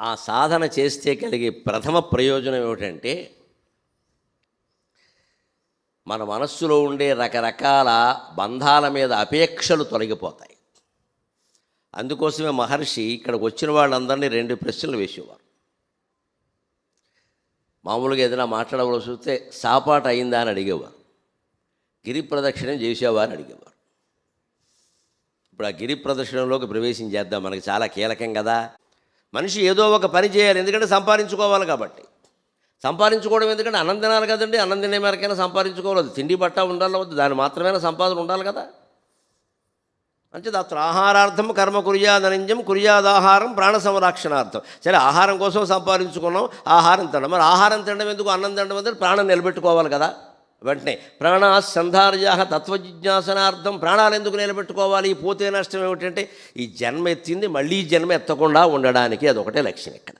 ఆ సాధన చేస్తే కలిగే ప్రథమ ప్రయోజనం ఏమిటంటే మన మనస్సులో ఉండే రకరకాల బంధాల మీద అపేక్షలు తొలగిపోతాయి. అందుకోసమే మహర్షి ఇక్కడికి వచ్చిన వాళ్ళందరినీ రెండు ప్రశ్నలు వేసేవారు. మామూలుగా ఏదైనా మాట్లాడవలసి వస్తే సాపాటు అయిందా అని అడిగేవారు. గిరి ప్రదక్షిణం చేసేవా అని అడిగేవారు. ఇప్పుడు ఆ గిరి ప్రదక్షిణంలోకి ప్రవేశించేద్దాం మనకి చాలా కీలకం కదా. మనిషి ఏదో ఒక పని చేయాలి ఎందుకంటే సంపాదించుకోవాలి కాబట్టి. సంపాదించుకోవడం ఎందుకంటే అన్నం తినాలి కదండి అన్నం మేరకైనా సంపాదించుకోవాలి. తిండి బట్ట ఉండాలి వద్దు దాని మాత్రమే సంపాదన ఉండాలి కదా. అంటే అతను ఆహారార్థం కర్మ కుర్యాదనంజం కుర్యాదాహారం ప్రాణ సంరక్షణార్థం. సరే ఆహారం కోసం సంపాదించుకున్నాం ఆహారం తినడం. మరి ఆహారం తినడం ఎందుకు అన్నం తినడం ఎందుకు ప్రాణం నిలబెట్టుకోవాలి కదా. వెంటనే ప్రాణ సంధార్యా తత్వజిజ్ఞాసనార్థం ప్రాణాలు ఎందుకు నిలబెట్టుకోవాలి? పోతే నష్టం ఏమిటంటే ఈ జన్మ ఎత్తింది మళ్ళీ జన్మ ఎత్తకుండా ఉండడానికి అదొకటే లక్ష్యం ఇక్కడ.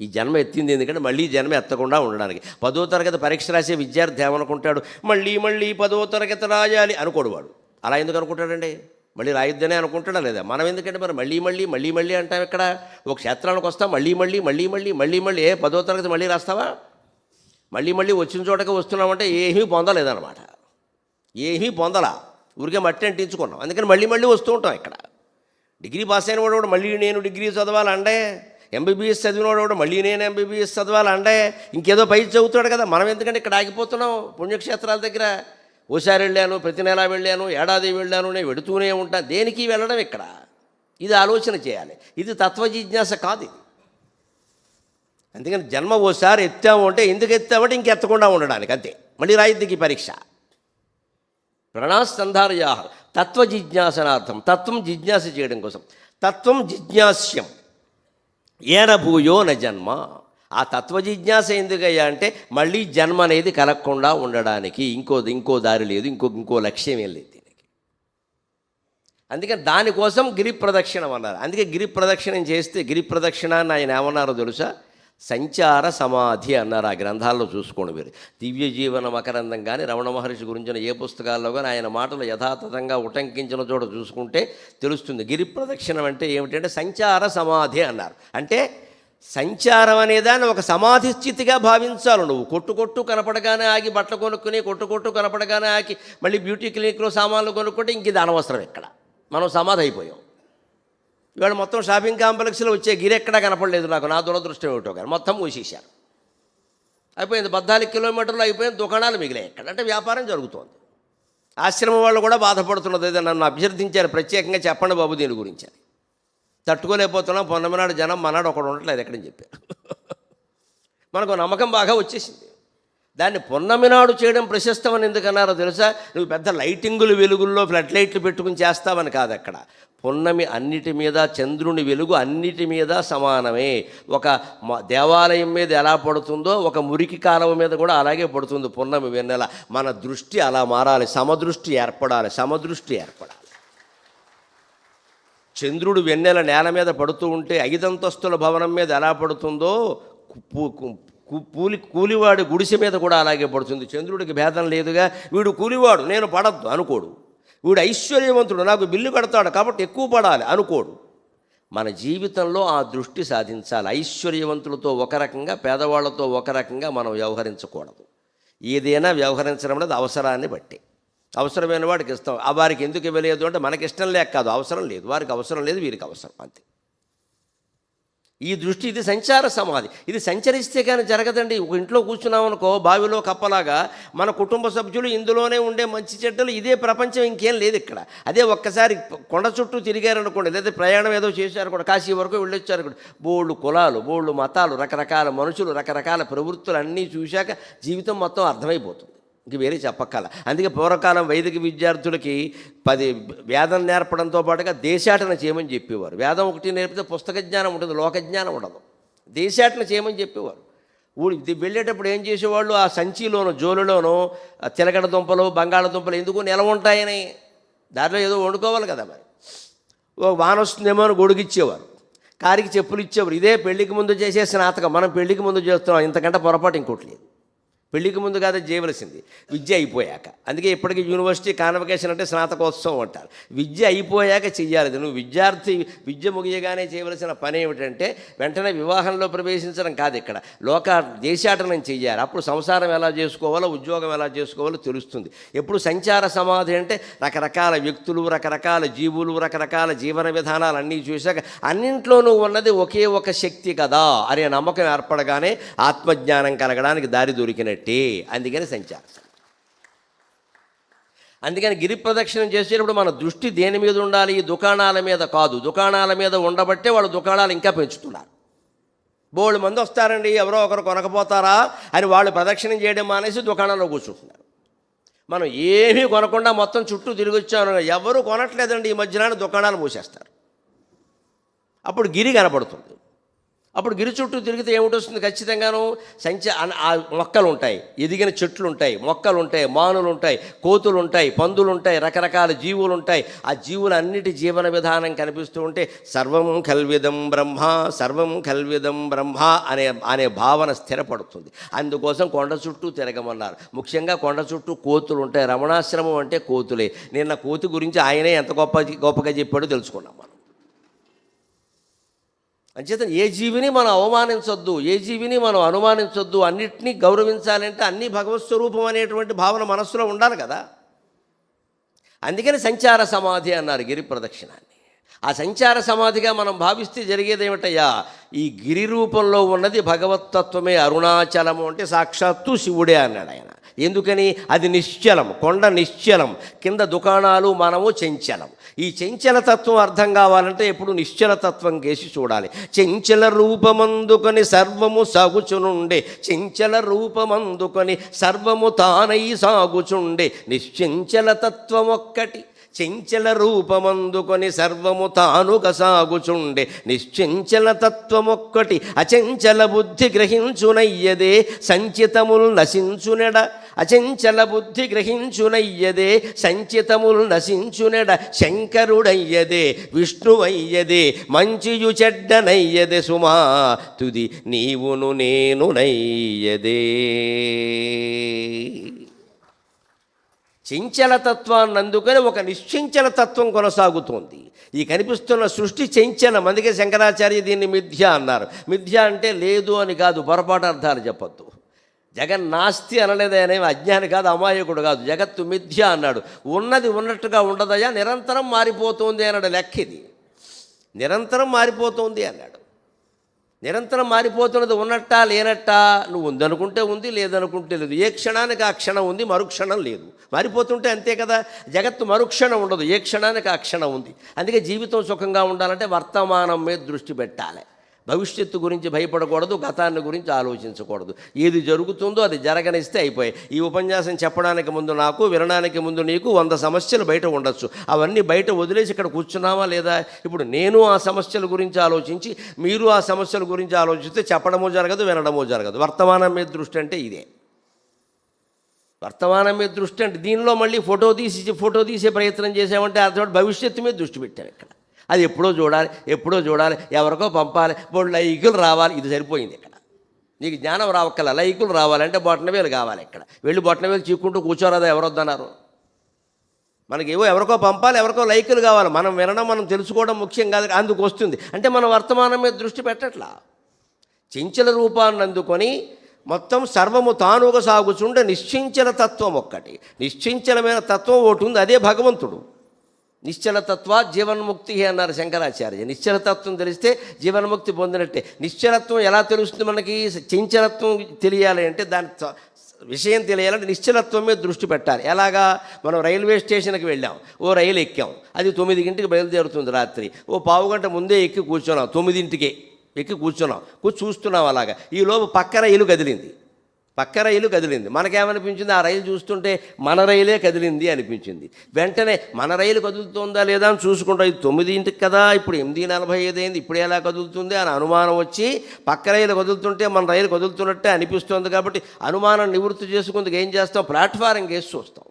ఈ జన్మ ఎత్తింది ఎందుకంటే మళ్ళీ జన్మ ఎత్తకుండా ఉండడానికి. పదో తరగతి పరీక్ష రాసే విద్యార్థి ఏమనుకుంటాడు? మళ్ళీ మళ్ళీ పదో తరగతి రాయాలి అనుకోడు వాడు. అలా ఎందుకు అనుకుంటాడండి? మళ్ళీ రాయిద్దనే అనుకుంటాడా లేదా? మనం ఎందుకంటే మరి మళ్ళీ మళ్ళీ మళ్ళీ మళ్ళీ అంటాం ఇక్కడ. ఒక క్షేత్రానికి వస్తాం మళ్ళీ మళ్ళీ మళ్ళీ మళ్ళీ మళ్ళీ మళ్ళీ. ఏ పదో తరగతి మళ్ళీ రాస్తావా? మళ్ళీ మళ్ళీ వచ్చిన చోటకి వస్తున్నామంటే ఏమీ పొందలేదన్నమాట. ఏమీ పొందలా. ఊరికే మట్టి అంటించుకున్నాం. అందుకని మళ్ళీ మళ్ళీ వస్తూ ఉంటాం ఇక్కడ. డిగ్రీ పాస్ అయిన వాడు కూడా మళ్ళీ నేను డిగ్రీ చదవాలండే ఎంబీబీఎస్ చదివినవాడు కూడా మళ్ళీ నేను ఎంబీబీఎస్ చదవాలండే ఇంకేదో పై చదువుతాడు కదా. మనం ఎందుకంటే ఇక్కడ ఆగిపోతున్నాం పుణ్యక్షేత్రాల దగ్గర. ఓసారి వెళ్ళాను ప్రతి నెల వెళ్ళాను ఏడాది వెళ్ళాను నేను వెడుతూనే ఉంటాను దేనికి వెళ్ళడం ఇక్కడ? ఇది ఆలోచన చేయాలి. ఇది తత్వజిజ్ఞాస కాదు ఇది. అందుకని జన్మ ఓసారి ఎత్తాము అంటే ఎందుకు ఎత్తామంటే ఇంకెత్తకుండా ఉండడానికి అంతే. మళ్ళీ రాయిద్దికి పరీక్ష. ప్రణాస్తంధారయా తత్వ జిజ్ఞాసనార్థం తత్వం జిజ్ఞాస చేయడం కోసం. తత్వం జిజ్ఞాస్యం. ఏన భూయో న జన్మ. ఆ తత్వ జిజ్ఞాస ఎందుకయ్యా అంటే మళ్ళీ జన్మ అనేది కలగకుండా ఉండడానికి. ఇంకో ఇంకో దారి లేదు ఇంకో ఇంకో లక్ష్యం ఏం లేదు దీనికి. అందుకని దానికోసం గిరి ప్రదక్షిణం అన్నారు. అందుకే గిరి ప్రదక్షిణం చేస్తే గిరి ప్రదక్షిణ అని ఆయన ఏమన్నారో తెలుసా? సంచార సమాధి అన్నారు ఆ గ్రంథాల్లో చూసుకోండి మీరు. దివ్య జీవన మకరందం కానీ రమణ మహర్షి గురించిన ఏ పుస్తకాల్లో కానీ ఆయన మాటలు యథాతథంగా ఉటంకించిన చోట చూసుకుంటే తెలుస్తుంది. గిరి ప్రదక్షిణం అంటే ఏమిటంటే సంచార సమాధి అన్నారు. అంటే సంచారం అనేదాన్ని ఒక సమాధి స్థితిగా భావించాలి. నువ్వు కొట్టు కొట్టు కనపడగానే ఆగి బట్టలు కొనుక్కుని కొట్టు కొట్టు కనపడగానే ఆగి మళ్ళీ బ్యూటీ క్లినిక్లో సామాన్లు కొనుక్కుంటే ఇంక ఇది అనవసరం ఇక్కడ మనం సమాధి అయిపోయాం. ఇవాళ మొత్తం షాపింగ్ కాంప్లెక్స్లో వచ్చే గిరి ఎక్కడా కనపడలేదు నాకు. నా దురదృష్టం ఏమిటో కానీ. మొత్తం మూసేశారు. అయిపోయింది. పద్నాలుగు కిలోమీటర్లు అయిపోయింది దుకాణాలు మిగిలాయి ఎక్కడ అంటే వ్యాపారం జరుగుతోంది. ఆశ్రమం వాళ్ళు కూడా బాధపడుతున్నది ఏదో నన్ను అభ్యర్థించారు. ప్రత్యేకంగా చెప్పండి బాబు దీని గురించి అని. తట్టుకోలేకపోతున్నాం. పొన్నమనాడు జనం మనాడు ఒకడు ఉండట్లేదు ఎక్కడని చెప్పారు. మనకు నమ్మకం బాగా వచ్చేసింది. దాన్ని పున్నమి నాడు చేయడం ప్రశస్తమని ఎందుకన్నారో తెలుసా? నువ్వు పెద్ద లైటింగులు వెలుగుల్లో ఫ్లడ్ లైట్లు పెట్టుకుని చేస్తావని కాదు అక్కడ. పున్నమి అన్నిటి మీద చంద్రుని వెలుగు అన్నిటి మీద సమానమే. ఒక మ- దేవాలయం మీద ఎలా పడుతుందో ఒక మురికి కాలువ మీద కూడా అలాగే పడుతుంది పున్నమి వెన్నెల. మన దృష్టి అలా మారాలి సమదృష్టి ఏర్పడాలి సమదృష్టి ఏర్పడాలి. చంద్రుడు వెన్నెల నేల మీద పడుతూ ఉంటే ఐదంతస్తుల భవనం మీద ఎలా పడుతుందో కూలి కూలివాడి గుడిసె మీద కూడా అలాగే పడుతుంది. చంద్రుడికి భేదం లేదుగా వీడు కూలివాడు నేను పడద్దు అనుకోడు. వీడు ఐశ్వర్యవంతుడు నాకు బిల్లు కడతాడు కాబట్టి ఎక్కువ పడాలి అనుకోడు. మన జీవితంలో ఆ దృష్టి సాధించాలి. ఐశ్వర్యవంతులతో ఒక రకంగా పేదవాళ్ళతో ఒక రకంగా మనం వ్యవహరించకూడదు. ఏదైనా వ్యవహరించడం అనేది అవసరాన్ని బట్టి. అవసరమైన వాడికి ఇస్తాం. వారికి ఎందుకు ఇవ్వలేదు అంటే మనకి ఇష్టం లేక కాదు. అవసరం లేదు. వారికి అవసరం లేదు వీరికి అవసరం అంతే. ఈ దృష్టి ఇది సంచార సమాధి. ఇది సంచరిస్తే కానీ జరగదండి. ఒక ఇంట్లో కూర్చున్నామనుకో బావిలో కప్పలాగా మన కుటుంబ సభ్యులు ఇందులోనే ఉండే మంచి చెడ్డలు ఇదే ప్రపంచం ఇంకేం లేదు ఇక్కడ. అదే ఒక్కసారి కొండ చుట్టూ తిరిగారనుకోండి లేదా ప్రయాణం ఏదో చేశారు కూడా కాశీ వరకు వెళ్ళొచ్చారు కూడా. బోళ్ళు కులాలు బోళ్ళు మతాలు రకరకాల మనుషులు రకరకాల ప్రవృత్తులు అన్నీ చూశాక జీవితం మొత్తం అర్థమైపోతుంది. ఇంక వేరే చెప్పక్కల. అందుకే పూర్వకాలం వైదిక విద్యార్థులకి పది వేదం నేర్పడంతో పాటుగా దేశాటన చేయమని చెప్పేవారు. వేదం ఒకటి నేర్పితే పుస్తక జ్ఞానం ఉంటుంది లోక జ్ఞానం ఉండదు. దేశాటన చేయమని చెప్పేవారు. ఊడి వెళ్ళేటప్పుడు ఏం చేసేవాళ్ళు? ఆ సంచిలోను జోలులోను తిలగడ దుంపలు బంగాళదుంపలు ఎందుకు నిలవ ఉంటాయని. దాంట్లో ఏదో వండుకోవాలి కదా మరి. ఓ వాన వస్తుందేమో అని గొడుగిచ్చేవారు కారికి చెప్పులు ఇచ్చేవారు. ఇదే పెళ్ళికి ముందు చేసే స్నాతకం. మనం పెళ్ళికి ముందు చేస్తున్నాం. ఇంతకంటే పొరపాటు ఇంకోటి లేదు. పెళ్ళికి ముందు కాదు చేయవలసింది. విద్య అయిపోయాక. అందుకే ఇప్పటికీ యూనివర్సిటీ కాన్వకేషన్ అంటే స్నాతకోత్సవం అంటారు. విద్య అయిపోయాక చెయ్యాలి. నువ్వు విద్యార్థి విద్య ముగియగానే చేయవలసిన పని ఏమిటంటే వెంటనే వివాహంలో ప్రవేశించడం కాదు ఇక్కడ. లోక దేశాటనం చెయ్యాలి. అప్పుడు సంసారం ఎలా చేసుకోవాలో ఉద్యోగం ఎలా చేసుకోవాలో తెలుస్తుంది. ఎప్పుడు సంచార సమాధి అంటే రకరకాల వ్యక్తులు రకరకాల జీవులు రకరకాల జీవన విధానాలు అన్నీ చూశాక అన్నింట్లోనూ ఉన్నది ఒకే ఒక శక్తి కదా అనే నమ్మకం ఏర్పడగానే ఆత్మజ్ఞానం కలగడానికి దారి దొరికినట్టు. అందుకని సంచారం. అందుకని గిరి ప్రదక్షిణం చేసేటప్పుడు మన దృష్టి దేని మీద ఉండాలి? దుకాణాల మీద కాదు. దుకాణాల మీద ఉండబట్టే వాళ్ళు దుకాణాలు ఇంకా పెంచుతున్నారు. బోళ్ళు మంది వస్తారండి ఎవరో ఒకరు కొనకపోతారా అని వాళ్ళు ప్రదక్షిణం చేయడం మానేసి దుకాణంలో కూర్చుంటున్నారు. మనం ఏమీ కొనకుండా మొత్తం చుట్టూ తిరిగి వచ్చాను ఎవరు కొనట్లేదండి ఈ మధ్యన దుకాణాలు మూసేస్తారు. అప్పుడు గిరి కనపడుతుంది. అప్పుడు గిరి చుట్టూ తిరిగితే ఏమిటొస్తుంది? ఖచ్చితంగాను సంచ ఆ మొక్కలు ఉంటాయి ఎదిగిన చెట్లు ఉంటాయి మొక్కలు ఉంటాయి మానులు ఉంటాయి కోతులు ఉంటాయి పందులు ఉంటాయి రకరకాల జీవులు ఉంటాయి ఆ జీవులన్నిటి జీవన విధానం కనిపిస్తూ ఉంటే సర్వం కల్విదం బ్రహ్మ సర్వం కల్విదం బ్రహ్మ అనే అనే భావన స్థిరపడుతుంది. అందుకోసం కొండ చుట్టూ తిరగమన్నారు. ముఖ్యంగా కొండ చుట్టూ కోతులు ఉంటాయి రమణాశ్రమం అంటే కోతులే. నిన్న కోతి గురించి ఆయనే ఎంత గొప్ప గొప్పగా చెప్పాడో తెలుసుకున్నాం మనం. అంచేత ఏ జీవిని మనం అవమానించొద్దు ఏ జీవిని మనం అనుమానించొద్దు అన్నిటినీ గౌరవించాలంటే అన్ని భగవత్ స్వరూపం అనేటువంటి భావన మనస్సులో ఉండాలి కదా. అందుకని సంచార సమాధి అన్నారు గిరి ప్రదక్షిణాన్ని. ఆ సంచార సమాధిగా మనం భావిస్తే జరిగేది ఏమిటయ్యా? ఈ గిరి రూపంలో ఉన్నది భగవతత్వమే అరుణాచలము అంటే సాక్షాత్తు శివుడే అన్నాడు ఆయన. ఎందుకని? అది నిశ్చలం కొండ నిశ్చలం కింద దుకాణాలు మనము చెంచలం ఈ చెంచల తత్వం అర్థం కావాలంటే ఎప్పుడు నిశ్చల తత్వం కేసి చూడాలి. చెంచల రూపమందుకొని సర్వము సాగుచునుండే. చెంచల రూపమందుకొని సర్వము తానై సాగుచుండే. నిశ్చంచల తత్వం ఒక్కటి చెంచల రూపమందుకొని సర్వము తానుక సాగుచుండే నిశ్చంచల తత్వమొక్కటి అచంచల బుద్ధి గ్రహించునయ్యదే. సంచితముల్ నశించునెడ అచంచల బుద్ధి గ్రహించునయ్యదే. సంచితముల్ నశించునెడ శంకరుడయ్యదే. విష్ణువయ్యదే. మంచియు చెడ్డనయ్యదే సుమా. తుది నీవును నేను నయ్యదే చంచలతత్వాన్ని అందుకని ఒక నిశ్చంచల తత్వం కొనసాగుతోంది. ఈ కనిపిస్తున్న సృష్టి చెంచలం అందుకే శంకరాచార్య దీన్ని మిథ్య అన్నారు. మిథ్య అంటే లేదు అని కాదు పొరపాటు అర్థాలు చెప్పద్దు. జగన్ నాస్తి అనలేదనే అజ్ఞాని కాదు అమాయకుడు కాదు. జగత్తు మిథ్య అన్నాడు. ఉన్నది ఉన్నట్టుగా ఉండదయా నిరంతరం మారిపోతుంది అన్నాడు లెక్క ఇది నిరంతరం మారిపోతుంది అన్నాడు. నిరంతరం మారిపోతున్నది ఉన్నట్టా లేనట్టా? నువ్వు ఉందనుకుంటే ఉంది లేదనుకుంటే లేదు. ఏ క్షణానికి ఆ క్షణం ఉంది మరుక్షణం లేదు. మారిపోతుంటే అంతే కదా? జగత్తు మరుక్షణం ఉండదు. ఏ క్షణానికి ఆ క్షణం ఉంది? అందుకే జీవితం సుఖంగా ఉండాలంటే వర్తమానం మీద దృష్టి పెట్టాలి. భవిష్యత్తు గురించి భయపడకూడదు గతాన్ని గురించి ఆలోచించకూడదు. ఏది జరుగుతుందో అది జరగనిస్తే అయిపోయాయి. ఈ ఉపన్యాసం చెప్పడానికి ముందు నాకు వినడానికి ముందు నీకు వంద సమస్యలు బయట ఉండొచ్చు. అవన్నీ బయట వదిలేసి ఇక్కడ కూర్చున్నావా లేదా? ఇప్పుడు నేను ఆ సమస్యల గురించి ఆలోచించి మీరు ఆ సమస్యల గురించి ఆలోచిస్తే చెప్పడము జరగదు వినడమో జరగదు. వర్తమానం మీద దృష్టి అంటే ఇదే. వర్తమానం మీద దృష్టి అంటే దీనిలో మళ్ళీ ఫోటో తీసి ఫోటో తీసే ప్రయత్నం చేసామంటే అర్థం భవిష్యత్తు మీద దృష్టి పెట్టాను ఇక్కడ. అది ఎప్పుడో చూడాలి ఎప్పుడో చూడాలి ఎవరికో పంపాలి బోడు లైకులు రావాలి ఇది సరిపోయింది ఇక్కడ. నీకు జ్ఞానం రావక్కల లైకులు రావాలంటే బొట్టనవేలు కావాలి ఇక్కడ. వెళ్ళి బొట్టనవేలు చీక్కుంటూ కూర్చోరాదా ఎవరొద్దన్నారు? మనకి ఏవో ఎవరికో పంపాలి ఎవరికో లైకులు కావాలి. మనం వినడం మనం తెలుసుకోవడం ముఖ్యం కాదు అందుకు వస్తుంది. అంటే మనం వర్తమానం మీద దృష్టి పెట్టట్లా. చెంచల రూపాన్ని అందుకొని మొత్తం సర్వము తానుగా సాగుచుండే నిశ్చించల తత్వం ఒక్కటి. నిశ్చించలమైన తత్వం ఒకటి ఉంది అదే భగవంతుడు. నిశ్చలతత్వ జీవన్ముక్తి అన్నారు శంకరాచార్య. నిశ్చలతత్వం తెలిస్తే జీవన్ముక్తి పొందినట్టే. నిశ్చలత్వం ఎలా తెలుస్తుంది మనకి? చంచలత్వం తెలియాలి అంటే దాని విషయం తెలియాలంటే నిశ్చలత్వం మీద దృష్టి పెట్టాలి. ఎలాగా? మనం రైల్వే స్టేషన్కి వెళ్ళాం. ఓ రైలు ఎక్కాం. అది తొమ్మిదింటికి బయలుదేరుతుంది రాత్రి. ఓ పావు గంట ముందే ఎక్కి కూర్చున్నాం. తొమ్మిదింటికే ఎక్కి కూర్చున్నాం. కూర్చు చూస్తున్నాం అలాగా. ఈ లోపు పక్క రైలు కదిలింది. పక్క రైలు కదిలింది. మనకేమనిపించింది? ఆ రైలు చూస్తుంటే మన రైలే కదిలింది అనిపించింది. వెంటనే మన రైలు కదులుతుందా లేదా అని చూసుకుంటాం ఇది తొమ్మిదింటికి కదా ఇప్పుడు ఎనిమిది నలభై ఐదు అయింది ఇప్పుడు ఎలా కదులుతుంది అని అనుమానం వచ్చి పక్క రైలు కదులుతుంటే మన రైలు కదులుతున్నట్టే అనిపిస్తుంది కాబట్టి అనుమానం నివృత్తి చేసుకుందుకు ఏం చేస్తాం? ప్లాట్ఫారం కేసు చూస్తాం.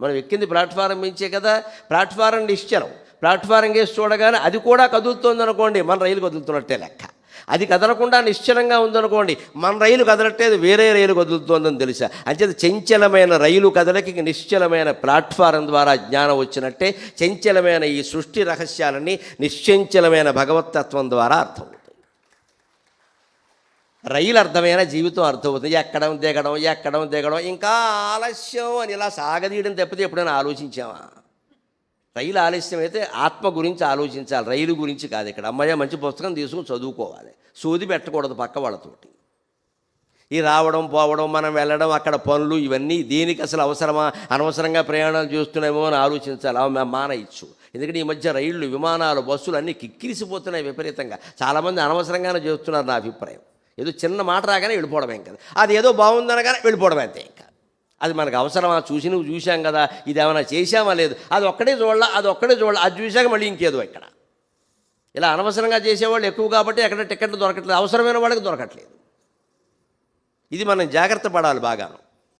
మనం ఎక్కింది ప్లాట్ఫారం మించే కదా ప్లాట్ఫారం నిశ్చలం. ప్లాట్ఫారం కేసు చూడగానే అది కూడా కదులుతుంది అనుకోండి మన రైలు కదులుతున్నట్టే లెక్క. అది కదలకుండా నిశ్చలంగా ఉందనుకోండి మన రైలు కదలట్లేదు వేరే రైలు కదులుతోందని తెలుసా? అంచేత చంచలమైన రైలు కదలకి నిశ్చలమైన ప్లాట్ఫారం ద్వారా జ్ఞానం వచ్చినట్టే చంచలమైన ఈ సృష్టి రహస్యాలన్నీ నిశ్చంచలమైన భగవతత్వం ద్వారా అర్థమవుతుంది రైలు అర్థమైన జీవితం అర్థమవుతుంది. ఎక్కడం దిగడం ఎక్కడం దిగడం ఇంకా ఆలస్యం అని ఇలా సాగదీయడం తప్పితే ఎప్పుడైనా ఆలోచించామా రైలు ఆలస్యం అయితే ఆత్మ గురించి ఆలోచించాలి. రైలు గురించి కాదు ఇక్కడ. అమ్మయ్య మంచి పుస్తకం తీసుకుని చదువుకోవాలి. సోది పెట్టకూడదు పక్క వాళ్ళతోటి. ఈ రావడం పోవడం మనం వెళ్ళడం అక్కడ పనులు ఇవన్నీ దీనికి అసలు అవసరమా? అనవసరంగా ప్రయాణాలు చేస్తున్నామో అని ఆలోచించాలి. అవి మానయచ్చు. ఎందుకంటే ఈ మధ్య రైళ్ళు విమానాలు బస్సులు అన్నీ కిక్కిరిసిపోతున్నాయి విపరీతంగా. చాలామంది అనవసరంగానే చేస్తున్నారు నా అభిప్రాయం. ఏదో చిన్న మాట రాగానే వెళ్ళిపోవడమే కదా. అది ఏదో బాగుందనగానే వెళ్ళిపోవడమే అంతే ఇంకా. అది మనకు అవసరమా? చూసి నువ్వు చూసాం కదా ఇది ఏమైనా చేసామా లేదు? అది ఒక్కడే చూడాల అది ఒక్కడే చూడాలి అది చూశాక మళ్ళీ ఇంకేదో ఇక్కడ. ఇలా అనవసరంగా చేసేవాళ్ళు ఎక్కువ కాబట్టి ఎక్కడ టికెట్లు దొరకట్లేదు అవసరమైన వాళ్ళకి దొరకట్లేదు. ఇది మనం జాగ్రత్త పడాలి బాగాను.